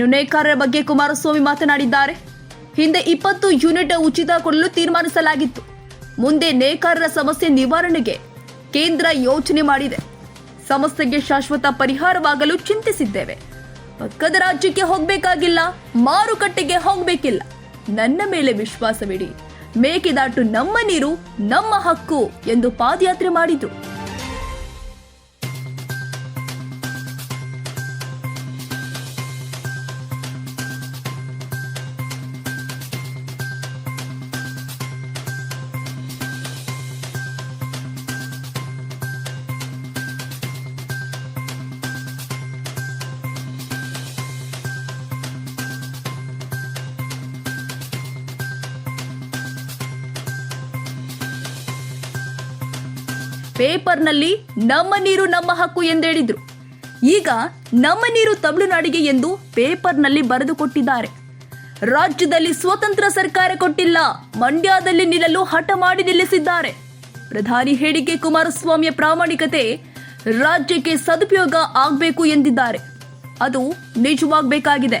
ಇನ್ನು ನೇಕಾರರ ಬಗ್ಗೆ ಕುಮಾರಸ್ವಾಮಿ ಮಾತನಾಡಿದ್ದಾರೆ. ಹಿಂದೆ ಇಪ್ಪತ್ತು ಯೂನಿಟ್ ಉಚಿತ ಕೊಡಲು ತೀರ್ಮಾನಿಸಲಾಗಿತ್ತು. ಮುಂದೆ ನೇಕಾರರ ಸಮಸ್ಯೆ ನಿವಾರಣೆಗೆ ಕೇಂದ್ರ ಯೋಚನೆ ಮಾಡಿದೆ. ಸಮಸ್ಯೆಗೆ ಶಾಶ್ವತ ಪರಿಹಾರವಾಗಲು ಚಿಂತಿಸಿದ್ದೇವೆ. ಪಕ್ಕದ ರಾಜ್ಯಕ್ಕೆ ಹೋಗಬೇಕಾಗಿಲ್ಲ, ಮಾರುಕಟ್ಟೆಗೆ ಹೋಗಬೇಕಿಲ್ಲ. ನನ್ನ ಮೇಲೆ ವಿಶ್ವಾಸವಿಡಿ. ಮೇಕೆದಾಟು ನಮ್ಮ ನೀರು, ನಮ್ಮ ಹಕ್ಕು ಎಂದು ಪಾದಯಾತ್ರೆ ಮಾಡಿದ್ರು ಪೇಪರ್ನಲ್ಲಿ ನಮ್ಮ ನೀರು ನಮ್ಮ ಹಕ್ಕು ಎಂದೇಳಿದ್ರು. ಈಗ ನಮ್ಮ ನೀರು ತಮಿಳುನಾಡಿಗೆ ಎಂದು ಪೇಪರ್ನಲ್ಲಿ ಬರೆದು ಕೊಟ್ಟಿದ್ದಾರೆ. ರಾಜ್ಯದಲ್ಲಿ ಸ್ವತಂತ್ರ ಸರ್ಕಾರ ಕೊಟ್ಟಿಲ್ಲ, ಮಂಡ್ಯದಲ್ಲಿ ನಿಲ್ಲಲು ಹಠ ಮಾಡಿ ನಿಲ್ಲಿಸಿದ್ದಾರೆ. ಪ್ರಧಾನಿ ಹೇಳಿಕೆ ಕುಮಾರಸ್ವಾಮಿಯ ಪ್ರಾಮಾಣಿಕತೆ ರಾಜ್ಯಕ್ಕೆ ಸದುಪಯೋಗ ಆಗಬೇಕು ಎಂದಿದ್ದಾರೆ. ಅದು ನಿಜವಾಗಬೇಕಾಗಿದೆ.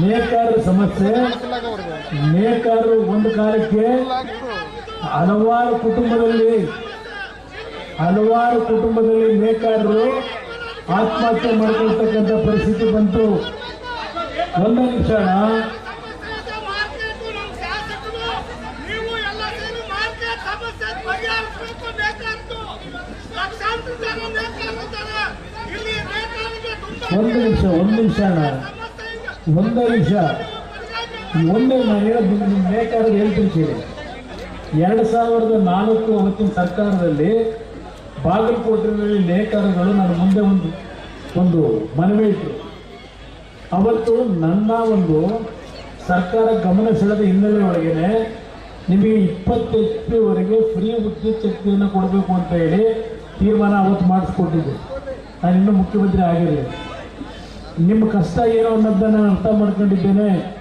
ನೇಕಾರರ ಸಮಸ್ಯೆ. ನೇಕಾರರು ಒಂದು ಕಾಲಕ್ಕೆ ಹಲವಾರು ಕುಟುಂಬದಲ್ಲಿ ಹಲವಾರು ಕುಟುಂಬದಲ್ಲಿ ನೇಕಾರರು ಆತ್ಮಹತ್ಯೆ ಮಾಡ್ಕೊಳ್ತಕ್ಕಂಥ ಪರಿಸ್ಥಿತಿ ಬಂತು. ಒಂದು ನಿಮಿಷ ಒಂದು ನಿಮಿಷ ಒಂದು ನಿಮಿಷ ಒಂದೇ ನಿಮಿಷ. ಒಮ್ಮೆ ನಾನು ಹೇಳೋದು ಬೇಕಾದ್ರೆ ಹೇಳ್ತೀನಿ ಕೇಳಿ. ಎರಡು ಸಾವಿರದ ನಾಲ್ಕು ಅವತ್ತಿನ ಸರ್ಕಾರದಲ್ಲಿ ಬಾಗಲಕೋಟೆಯಲ್ಲಿ ನೇಕಾರಗಳು ನನ್ನ ಮುಂದೆ ಒಂದು ಒಂದು ಮನವಿ ಇಟ್ಟರು ಅವತ್ತು ನನ್ನ ಒಂದು ಸರ್ಕಾರ ಗಮನ ಸೆಳೆದ ಹಿನ್ನೆಲೆ ಒಳಗೇನೆ ನಿಮಗೆ ಇಪ್ಪತ್ತು ಎಚ್ ಪಿವರೆಗೆ ಫ್ರೀ ವಿದ್ಯುತ್ ಶಕ್ತಿಯನ್ನು ಕೊಡಬೇಕು ಅಂತ ಹೇಳಿ ತೀರ್ಮಾನ ಅವತ್ತು ಮಾಡಿಸ್ಕೊಟ್ಟಿದ್ದೆ. ನಾನು ಇನ್ನೂ ಮುಖ್ಯಮಂತ್ರಿ ಆಗಿರಲಿಲ್ಲ. ನಿಮ್ಮ ಕಷ್ಟ ಏನು ಅನ್ನೋದನ್ನ ನಾನು ಅರ್ಥ ಮಾಡ್ಕೊಂಡಿದ್ದೇನೆ.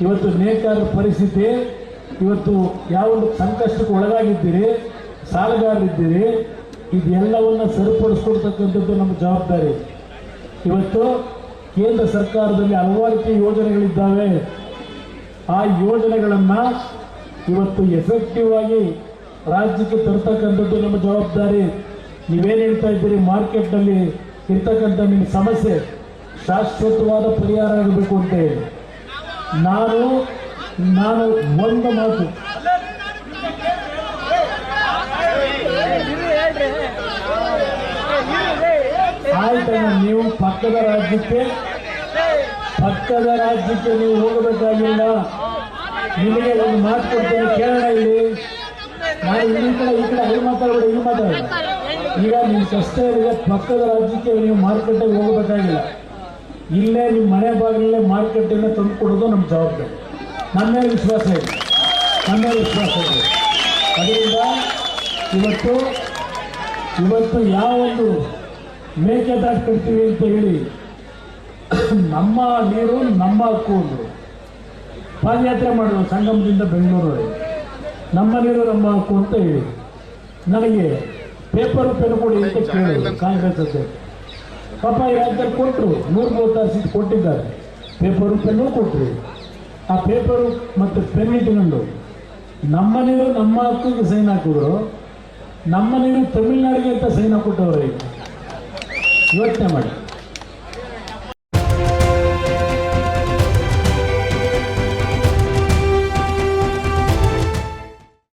ಇವತ್ತು ನೇಕಾರ ಪರಿಸ್ಥಿತಿ, ಇವತ್ತು ಯಾವ ಸಂಕಷ್ಟಕ್ಕೆ ಒಳಗಾಗಿದ್ದೀರಿ, ಸಾಲಗಾರರಿದ್ದೀರಿ, ಇದೆಲ್ಲವನ್ನ ಸರಿಪಡಿಸ್ಕೊಡ್ತಕ್ಕಂಥದ್ದು ನಮ್ಮ ಜವಾಬ್ದಾರಿ. ಇವತ್ತು ಕೇಂದ್ರ ಸರ್ಕಾರದಲ್ಲಿ ಹಲವಾರು ಯೋಜನೆಗಳಿದ್ದಾವೆ. ಆ ಯೋಜನೆಗಳನ್ನು ಇವತ್ತು ಎಫೆಕ್ಟಿವ್ ಆಗಿ ರಾಜ್ಯಕ್ಕೆ ತರ್ತಕ್ಕಂಥದ್ದು ನಮ್ಮ ಜವಾಬ್ದಾರಿ. ನೀವೇನು ಹೇಳ್ತಾ ಇದ್ದೀರಿ ಮಾರ್ಕೆಟ್ನಲ್ಲಿ ಇರ್ತಕ್ಕಂಥ ನಿಮ್ಮ ಸಮಸ್ಯೆ. ಶಾಶ್ವತವಾದ ಪರಿಹಾರ ಆಗಬೇಕು ಅಂತ ನಾನು ನಾನು ಒಂದು ಮಾತು. ಆಯ್ತಣ್ಣ, ನೀವು ಪಕ್ಕದ ರಾಜ್ಯಕ್ಕೆ ಪಕ್ಕದ ರಾಜ್ಯಕ್ಕೆ ನೀವು ಹೋಗಬೇಕಾಗಿಲ್ಲ. ನಿಮಗೆ ಒಂದು ಮಾತು ಕೊಡ್ತೇನೆ, ಕೇಳೋಣ ಇಲ್ಲಿ. ನಾನು ಈ ಕಡೆ ಈ ಕಡೆ ಅಲ್ಲಿ ಮಾತಾಡಬೇಡ, ಇಲ್ಲಿ ಮಾತಾಡ ಈಗ ನಿಮ್ಮ ಕಷ್ಟ ಪಕ್ಕದ ರಾಜ್ಯಕ್ಕೆ ನೀವು ಮಾರುಕಟ್ಟೆಗೆ ಹೋಗಬೇಕಾಗಿಲ್ಲ. ಇಲ್ಲೇ ನಿಮ್ಮ ಮನೆ ಬಾಗಿಲಲ್ಲೇ ಮಾರುಕಟ್ಟೆನ ತಂದು ಕೊಡೋದು ನಮ್ಮ ಜವಾಬ್ದಾರಿ. ನನ್ನ ವಿಶ್ವಾಸ ಇದೆ. ನನ್ನ ವಿಶ್ವಾಸ ಇದೆ. ಅದರಿಂದ ಇವತ್ತು ಇವತ್ತು ಯಾವ ಒಂದು ಮೇಕೆದಾಟು ಕಟ್ತೀವಿ ಅಂತ ಹೇಳಿ, ನಮ್ಮ ನೀರು, ನಮ್ಮ ಹಕ್ಕು ಅಂದರು ಪಾದಯಾತ್ರೆ ಮಾಡಿದ್ರು ಸಂಗಮದಿಂದ ಬೆಂಗಳೂರವರೆಗೆ. ನಮ್ಮ ನೀರು, ನಮ್ಮ ಹಕ್ಕು ಅಂತ ಹೇಳಿ. ನನಗೆ ಪೇಪರ್ ಪೆನ್ ಕೊಡಿ ಅಂತ ಕೇಳಿದ್ರು ಕಾಂಗ್ರೆಸ್ ಅಧ್ಯಕ್ಷ ಪಾಪ ಈ ರಾಜ್ಯದಲ್ಲಿ ಕೊಟ್ಟರು ನೂರ ಮೂವತ್ತಾರು ಸೀಟ್ ಕೊಟ್ಟಿದ್ದಾರೆ. ಪೇಪರು ಪೆನ್ನು ಕೊಟ್ಟರು ಆ ಪೇಪರು ಮತ್ತು ಪೆನ್ ಇಟ್ಕೊಂಡು ನಮ್ಮ ನೀರು ನಮ್ಮ ಹಕ್ಕಿಗೆ ಸೈನ್ ಹಾಕಿದ್ರು. ನಮ್ಮ ನೀರು ತಮಿಳ್ನಾಡಿಗೆ ಅಂತ ಸೈನ್ ಹಾಕೊಟ್ಟವ್ರೆ ಯೋಚನೆ ಮಾಡಿ.